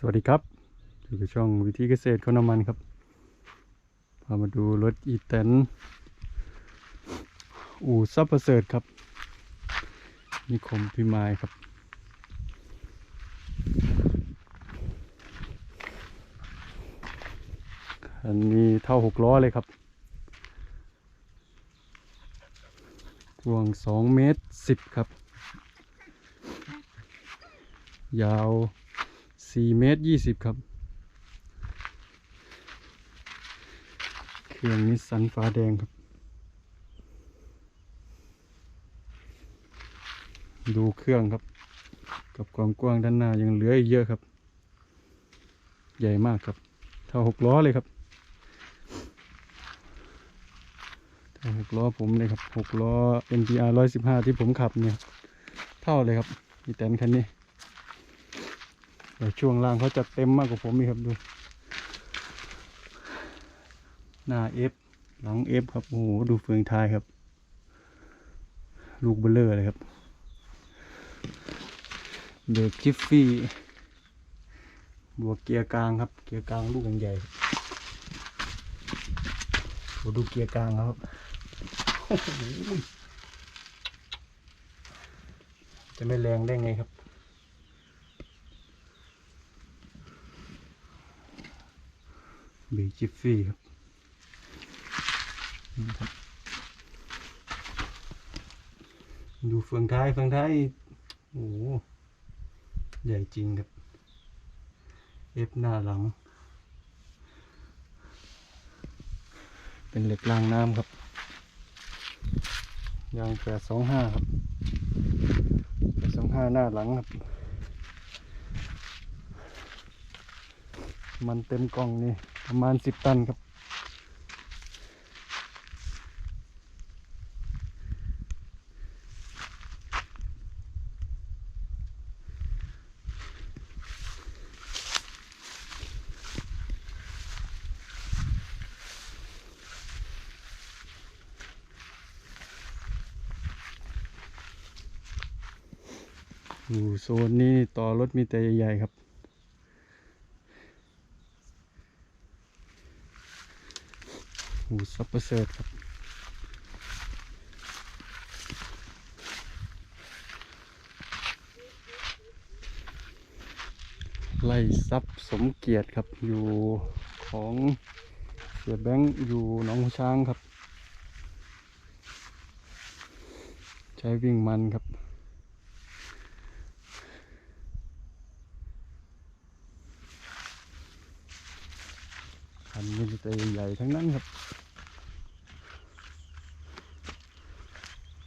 สวัสดีครับ อยู่กับช่องวิธีเกษตรคนน้ำมันครับ พามาดูรถอีแตนอู่ซับประเสริฐครับ นิคมพิมายครับ อันนี้เท่าหกล้อเลยครับกว้างสองเมตรสิบครับ ยาว สี่เมตรยี่สิบครับ เครื่องนิสสันฟ้าแดงครับ ดูเครื่องครับ กับความกว้างด้านหน้ายังเหลืออีกเยอะครับ ใหญ่มากครับ เท่าหกล้อเลยครับเท่าหกล้อผมเลยครับหกล้อ NPR ร้อยสิบห้าที่ผมขับเนี่ย เท่าเลยครับอีแตนคันนี้ แต่ช่วงล่างเขาจะเต็มมากกว่าผมอีกครับดู หน้าเอฟหลังเอฟครับ โอ้โห ดูเฟืองท้ายครับ ลูกเบลเลอร์เลยครับเบรกจิฟฟี่ บวกเกียร์กลางครับ เกียร์กลางลูกใหญ่ๆโหดูเกียร์กลางครับ จะไม่แรงได้ไงครับ บรกจิฟฟี่ครับนี่ครับ ดูเฟืองท้ายเฟืองท้าย โอ้โหใหญ่จริงครับ เอฟหน้าหลัง เป็นเหล็กรางน้ำครับ ยางแปดสองห้าครับแปดสองห้าหน้าหลังครับมันเต็มกล่องนี่ ประมาณสิบตันครับอยู่โซนนี้ต่อรถมีแต่ใหญ่ๆครับ หูซับเปอร์เซิร์ตครับไล่ซับสมเกียรติครับอยู่ของเสียแบงค์อยู่หนองช้างครับ ใช้วิ่งมันครับ คันนี้มีแต่ใหญ่ๆทั้งนั้นครับ